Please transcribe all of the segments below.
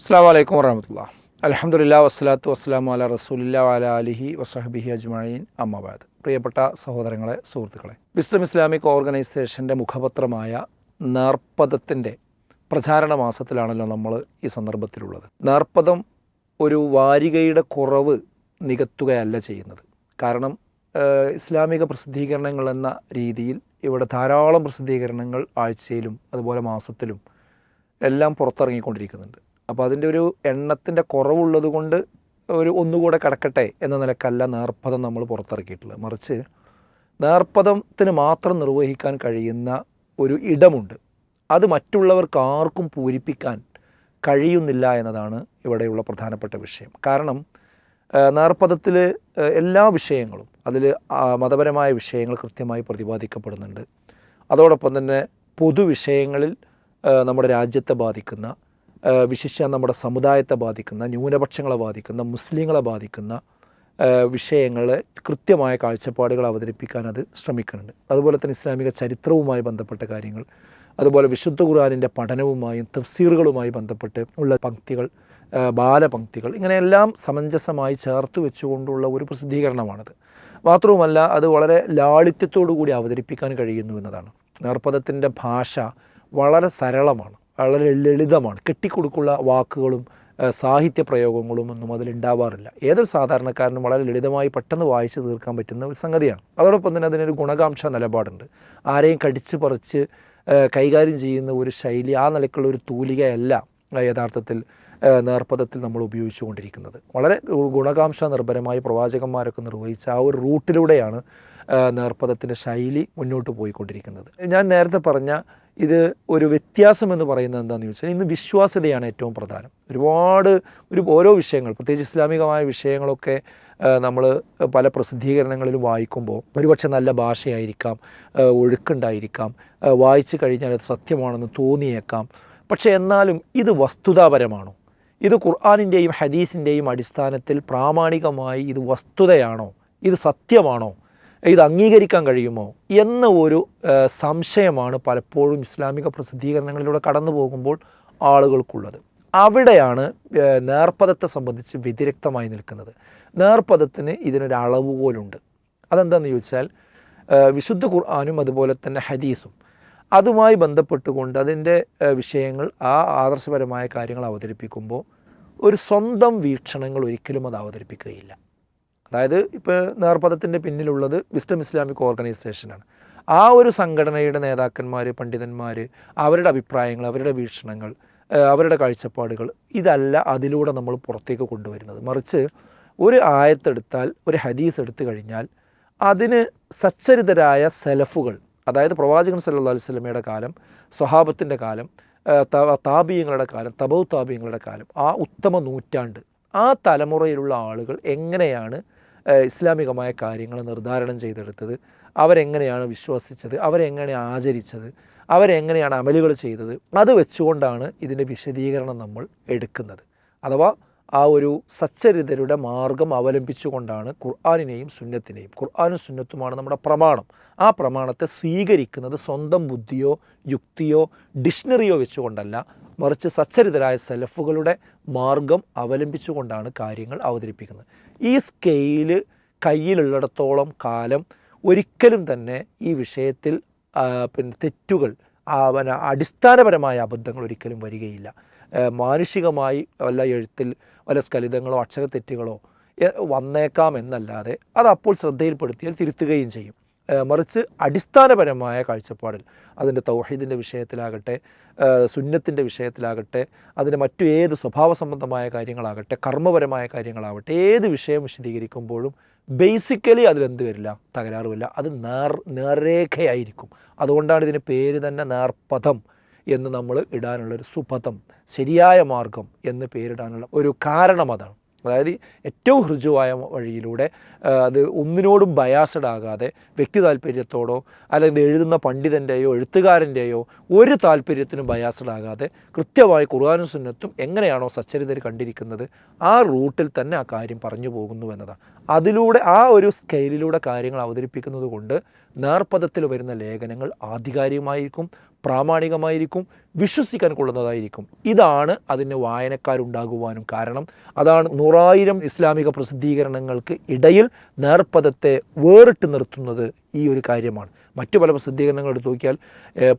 അസ്സാം വലൈക്കും വറഹമത്തുള്ള. അലഹമുല്ല വസ്സലാത്തു വസ്സലാമു അല റസൂലില്ല അല അലിഹി വസഹബിഹി അജ്മീൻ അമ്മബാദ് പ്രിയപ്പെട്ട സഹോദരങ്ങളെ സുഹൃത്തുക്കളെ വിസ്ലം ഇസ്ലാമിക് ഓർഗനൈസേഷന്റെ മുഖപത്രമായ നേർപ്പദത്തിന്റെ പ്രചാരണ മാസത്തിലാണല്ലോ നമ്മൾ ഈ സന്ദർഭത്തിലുള്ളത്. നേർപ്പദം ഒരു വാരികയുടെ കുറവ് നികത്തുകയല്ല ചെയ്യുന്നത്. കാരണം ഇസ്ലാമിക പ്രസിദ്ധീകരണങ്ങൾ എന്ന രീതിയിൽ ഇവിടെ ധാരാളം പ്രസിദ്ധീകരണങ്ങൾ ആഴ്ചയിലും അതുപോലെ മാസത്തിലും എല്ലാം പുറത്തിറങ്ങിക്കൊണ്ടിരിക്കുന്നുണ്ട്. അപ്പോൾ അതിന്റെ ഒരു എണ്ണത്തിന്റെ കുറവുള്ളത് കൊണ്ട് ഒരു ഒന്നുകൂടെ കിടക്കട്ടെ എന്ന നിലക്കല്ല നേർപ്പഥം നമ്മൾ പുറത്തിറക്കിയിട്ടുള്ളത്. മറിച്ച് നേർപ്പഥത്തിന് മാത്രം നിർവഹിക്കാൻ കഴിയുന്ന ഒരു ഇടമുണ്ട്. അത് മറ്റുള്ളവർക്ക് ആർക്കും പൂരിപ്പിക്കാൻ കഴിയുന്നില്ല എന്നതാണ് ഇവിടെയുള്ള പ്രധാനപ്പെട്ട വിഷയം. കാരണം നേർപ്പഥത്തിൽ എല്ലാ വിഷയങ്ങളും അതിൽ മതപരമായ വിഷയങ്ങൾ കൃത്യമായി പ്രതിപാദിക്കപ്പെടുന്നുണ്ട്. അതോടൊപ്പം തന്നെ പൊതുവിഷയങ്ങളിൽ നമ്മുടെ രാജ്യത്തെ ബാധിക്കുന്ന വിശിഷ്യ നമ്മുടെ സമുദായത്തെ ബാധിക്കുന്ന ന്യൂനപക്ഷങ്ങളെ ബാധിക്കുന്ന മുസ്ലിങ്ങളെ ബാധിക്കുന്ന വിഷയങ്ങളെ കൃത്യമായ കാഴ്ചപ്പാടുകൾ അവതരിപ്പിക്കാൻ അത് ശ്രമിക്കുന്നുണ്ട്. അതുപോലെ തന്നെ ഇസ്ലാമിക ചരിത്രവുമായി ബന്ധപ്പെട്ട കാര്യങ്ങൾ അതുപോലെ വിശുദ്ധ ഖുർആാനിന്റെ പഠനവുമായും തഫ്സീറുകളുമായി ബന്ധപ്പെട്ട് ഉള്ള പങ്ക്തികൾ ബാലപങ്ക്തികൾ ഇങ്ങനെയെല്ലാം സമഞ്ജസമായി ചേർത്ത് വെച്ചുകൊണ്ടുള്ള ഒരു പ്രസിദ്ധീകരണമാണത്. മാത്രവുമല്ല അത് വളരെ ലാളിത്യത്തോടു കൂടി അവതരിപ്പിക്കാൻ കഴിയുന്നു എന്നതാണ്. നേർപ്പദത്തിന്റെ ഭാഷ വളരെ സരളമാണ്. വളരെ ലളിതമാണ്. കെട്ടിക്കൊടുക്കുള്ള വാക്കുകളും സാഹിത്യ പ്രയോഗങ്ങളും ഒന്നും അതിലുണ്ടാവാറില്ല ഏതൊരു സാധാരണക്കാരനും വളരെ ലളിതമായി പെട്ടെന്ന് വായിച്ച് തീർക്കാൻ പറ്റുന്ന ഒരു സംഗതിയാണ്. അതോടൊപ്പം തന്നെ അതിനൊരു ഗുണകാംക്ഷ നിലപാടുണ്ട്. ആരെയും കടിച്ചു പറിച്ച് കൈകാര്യം ചെയ്യുന്ന ഒരു ശൈലി ആ നിലയ്ക്കുള്ള ഒരു തൂലികയല്ല യഥാർത്ഥത്തിൽ നേർപ്പദത്തിൽ നമ്മൾ ഉപയോഗിച്ചുകൊണ്ടിരിക്കുന്നത്. വളരെ ഗുണകാംക്ഷ നിർഭരമായി പ്രവാചകന്മാരൊക്കെ നിർവഹിച്ച ആ ഒരു റൂട്ടിലൂടെയാണ് നേർപ്പദത്തിന്റെ ശൈലി മുന്നോട്ട് പോയിക്കൊണ്ടിരിക്കുന്നത്. ഞാൻ നേരത്തെ പറഞ്ഞ ഇത് ഒരു വ്യത്യാസം എന്ന് പറയുന്നത് എന്താണെന്ന് ചോദിച്ചാൽ ഇന്ന് വിശ്വാസ്യതയാണ് ഏറ്റവും പ്രധാനം. ഒരുപാട് ഒരു ഓരോ വിഷയങ്ങൾ പ്രത്യേകിച്ച് ഇസ്ലാമികമായ വിഷയങ്ങളൊക്കെ നമ്മൾ പല പ്രസിദ്ധീകരണങ്ങളിലും വായിക്കുമ്പോൾ ഒരുപക്ഷെ നല്ല ഭാഷയായിരിക്കാം ഒഴുക്കുണ്ടായിരിക്കാം വായിച്ചു കഴിഞ്ഞാൽ അത് സത്യമാണെന്ന് തോന്നിയേക്കാം. പക്ഷേ എന്നാലും ഇത് വസ്തുതാപരമാണോ? ഇത് ഖുർആാനിന്റെയും ഹദീസിന്റെയും അടിസ്ഥാനത്തിൽ പ്രാമാണികമായി ഇത് വസ്തുതയാണോ? ഇത് സത്യമാണോ? ഇത് അംഗീകരിക്കാൻ കഴിയുമോ എന്ന ഒരു സംശയമാണ് പലപ്പോഴും ഇസ്ലാമിക പ്രസിദ്ധീകരണങ്ങളിലൂടെ കടന്നു പോകുമ്പോൾ ആളുകൾക്കുള്ളത്. അവിടെയാണ് നേർപ്പദത്തെ സംബന്ധിച്ച് വ്യതിരക്തമായി നിൽക്കുന്നത്. നേർപ്പദത്തിന് ഇതിനൊരു അളവുകോലുണ്ട്. അതെന്താണെന്ന് ചോദിച്ചാൽ വിശുദ്ധ ഖുർആാനും അതുപോലെ തന്നെ ഹദീസും അതുമായി ബന്ധപ്പെട്ടുകൊണ്ട് അതിന്റെ വിഷയങ്ങൾ ആ ആദർശപരമായ കാര്യങ്ങൾ അവതരിപ്പിക്കുമ്പോൾ ഒരു സ്വന്തം വീക്ഷണങ്ങൾ ഒരിക്കലും അത് അവതരിപ്പിക്കുകയില്ല. അതായത് ഇപ്പോൾ നേർപഥത്തിന്റെ പിന്നിലുള്ളത് വിസ്ഡം ഇസ്ലാമിക് ഓർഗനൈസേഷനാണ് ആ ഒരു സംഘടനയുടെ നേതാക്കന്മാർ പണ്ഡിതന്മാർ അവരുടെ അഭിപ്രായങ്ങൾ അവരുടെ വീക്ഷണങ്ങൾ അവരുടെ കാഴ്ചപ്പാടുകൾ ഇതല്ല അതിലൂടെ നമ്മൾ പുറത്തേക്ക് കൊണ്ടുവരുന്നത്. മറിച്ച് ഒരു ആയത്തെടുത്താൽ ഒരു ഹദീസ് എടുത്തു കഴിഞ്ഞാൽ അതിന് സച്ചരിതരായ സെലഫുകൾ അതായത് പ്രവാചകൻ സല്ലു അലൈഹി വസല്ലമയുടെ കാലം സ്വഹാബത്തിന്റെ കാലം താപീയങ്ങളുടെ കാലം തബൗ താപീയങ്ങളുടെ കാലം ആ ഉത്തമ നൂറ്റാണ്ട് ആ തലമുറയിലുള്ള ആളുകൾ എങ്ങനെയാണ് ഇസ്ലാമികമായ കാര്യങ്ങൾ നിർദ്ധാരണം ചെയ്തെടുത്തത്. അവരെങ്ങനെയാണ് വിശ്വസിച്ചത്? അവരെങ്ങനെ ആചരിച്ചത്? അവരെങ്ങനെയാണ് അമലുകൾ ചെയ്തത്? അത് വെച്ചുകൊണ്ടാണ് ഇതിന്റെ വിശദീകരണം നമ്മൾ എടുക്കുന്നത്. അഥവാ ആ ഒരു സച്ചരിതരുടെ മാർഗം അവലംബിച്ചുകൊണ്ടാണ് ഖുർആാനിനെയും സുന്നത്തിനെയും ഖുർആാനും സുന്നത്തുമാണ് നമ്മുടെ പ്രമാണം. ആ പ്രമാണത്തെ സ്വീകരിക്കുന്നത് സ്വന്തം ബുദ്ധിയോ യുക്തിയോ ഡിക്ഷണറിയോ വെച്ചുകൊണ്ടല്ല മറിച്ച് സച്ചരിതരായ സെലഫുകളുടെ മാർഗം അവലംബിച്ചുകൊണ്ടാണ് കാര്യങ്ങൾ അവതരിപ്പിക്കുന്നത്. ഈ സ്കെയിൽ കയ്യിലുള്ളിടത്തോളം കാലം ഒരിക്കലും തന്നെ ഈ വിഷയത്തിൽ പിന്നെ തെറ്റുകൾ പിന്നെ അടിസ്ഥാനപരമായ അബദ്ധങ്ങൾ ഒരിക്കലും വരികയില്ല. മാനുഷികമായി വല്ല എഴുത്തിൽ വല്ല സ്കലിതങ്ങളോ അക്ഷരത്തെറ്റുകളോ തെറ്റുകളോ വന്നേക്കാം എന്നല്ലാതെ അത് അപ്പോൾ ശ്രദ്ധയിൽപ്പെടുത്തിയാൽ തിരുത്തുകയും ചെയ്യും. മറിച്ച് അടിസ്ഥാനപരമായ കാഴ്ചപ്പാടിൽ അതിന്റെ തൗഹീദിന്റെ വിഷയത്തിലാകട്ടെ സുന്നത്തിന്റെ വിഷയത്തിലാകട്ടെ അതിന്റെ മറ്റു ഏത് സ്വഭാവ സംബന്ധമായ കാര്യങ്ങളാകട്ടെ കർമ്മപരമായ കാര്യങ്ങളാവട്ടെ ഏത് വിഷയം വിശദീകരിക്കുമ്പോഴും ബേസിക്കലി അതിലെന്ത് വരില്ല തകരാറുമില്ല അത് നേർ നേർരേഖയായിരിക്കും അതുകൊണ്ടാണ് ഇതിന് പേര് തന്നെ നേർപഥം എന്ന് നമ്മൾ ഇടാനുള്ളൊരു സുപഥം ശരിയായ മാർഗം എന്ന് പേരിടാനുള്ള ഒരു കാരണം അതാണ്. അതായത് ഏറ്റവും ഹൃജുവായ വഴിയിലൂടെ അത് ഒന്നിനോടും ബയാസഡ് ആകാതെ വ്യക്തി താല്പര്യത്തോടോ അല്ലെങ്കിൽ എഴുതുന്ന പണ്ഡിതന്റെയോ എഴുത്തുകാരന്റെയോ ഒരു താല്പര്യത്തിനും ബയാസഡ് ആകാതെ കൃത്യമായി ഖുർആാനും സുന്നത്തും എങ്ങനെയാണോ സച്ചരിതർ കണ്ടിരിക്കുന്നത് ആ റൂട്ടിൽ തന്നെ ആ കാര്യം പറഞ്ഞു പോകുന്നു എന്നതാണ്. അതിലൂടെ ആ ഒരു സ്കെയിലിലൂടെ കാര്യങ്ങൾ അവതരിപ്പിക്കുന്നത് കൊണ്ട് നേർപ്പദത്തിൽ വരുന്ന ലേഖനങ്ങൾ ആധികാരികമായിരിക്കും പ്രാമാണികമായിരിക്കും വിശ്വസിക്കാൻ കൊള്ളുന്നതായിരിക്കും. ഇതാണ് അതിന് വായനക്കാരുണ്ടാകുവാനും കാരണം. അതാണ് നൂറായിരം ഇസ്ലാമിക പ്രസിദ്ധീകരണങ്ങൾക്ക് ഇടയിൽ നേർപ്പദത്തെ വേറിട്ട് നിർത്തുന്നത് ഈ ഒരു കാര്യമാണ്. മറ്റു പല പ്രസിദ്ധീകരണങ്ങൾ എടുത്തു നോക്കിയാൽ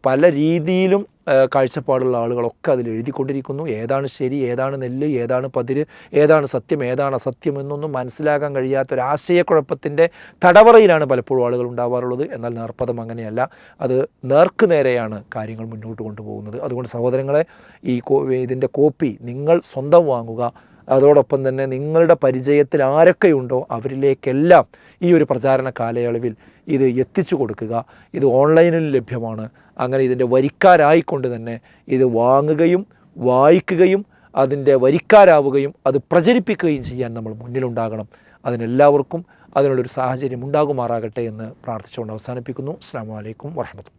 പല രീതിയിലും കാഴ്ചപ്പാടുള്ള ആളുകളൊക്കെ അതിൽ എഴുതിക്കൊണ്ടിരിക്കുന്നു. ഏതാണ് ശരി ഏതാണ് നെല്ല് ഏതാണ് പതിര് ഏതാണ് സത്യം ഏതാണ് അസത്യം എന്നൊന്നും മനസ്സിലാക്കാൻ കഴിയാത്ത ഒരു ആശയക്കുഴപ്പത്തിന്റെ തടവറയിലാണ് പലപ്പോഴും ആളുകൾ ഉണ്ടാവാറുള്ളത്. എന്നാൽ നേർപ്പദം അങ്ങനെയല്ല. അത് നേർക്ക് നേരെയാണ് കാര്യങ്ങൾ മുന്നോട്ട് കൊണ്ടുപോകുന്നത്. അതുകൊണ്ട് സഹോദരങ്ങളെ ഈ കോ ഇതിന്റെ കോപ്പി നിങ്ങൾ സ്വന്തം വാങ്ങുക. അതോടൊപ്പം തന്നെ നിങ്ങളുടെ പരിചയത്തിൽ ആരൊക്കെയുണ്ടോ അവരിലേക്കെല്ലാം ഈ ഒരു പ്രചാരണ കാലയളവിൽ ഇത് എത്തിച്ചു കൊടുക്കുക. ഇത് ഓൺലൈനിൽ ലഭ്യമാണ്. അങ്ങനെ ഇതിന്റെ വരിക്കാരായിക്കൊണ്ട് തന്നെ ഇത് വാങ്ങുകയും വായിക്കുകയും അതിന്റെ വരിക്കാരാവുകയും അത് പ്രചരിപ്പിക്കുകയും ചെയ്യാൻ നമ്മൾ മുന്നിലുണ്ടാകണം. അതിനെല്ലാവർക്കും അതിനുള്ളൊരു സാഹചര്യം ഉണ്ടാകുമാറാകട്ടെ എന്ന് പ്രാർത്ഥിച്ചുകൊണ്ട് അവസാനിപ്പിക്കുന്നു. അസ്സാം വലൈക്കും വർഹമത്തുള്ള